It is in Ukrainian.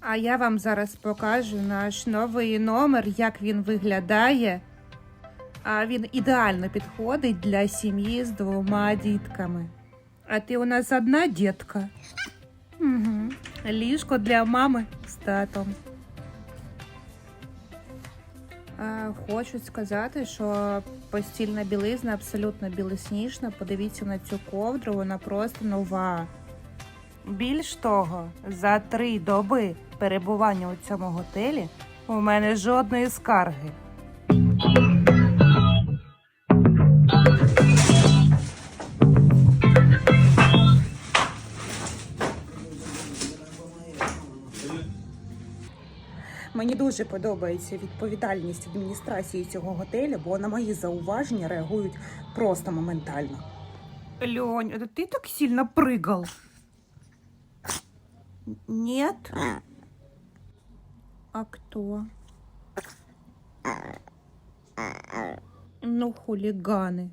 А я вам зараз покажу наш новий номер, як він виглядає. А він ідеально підходить для сім'ї з двома дітками. А ти у нас одна дітка. Угу. Ліжко для мами з татом. А, хочу сказати, що постільна білизна абсолютно білосніжна. Подивіться на цю ковдру, вона просто нова. Більш того, за три доби перебування у цьому готелі у мене жодної скарги. Мені дуже подобається відповідальність адміністрації цього готелю, бо на мої зауваження реагують просто моментально. Лень, это ты так сильно прыгал? Нет? А кто? Ну, хулиганы.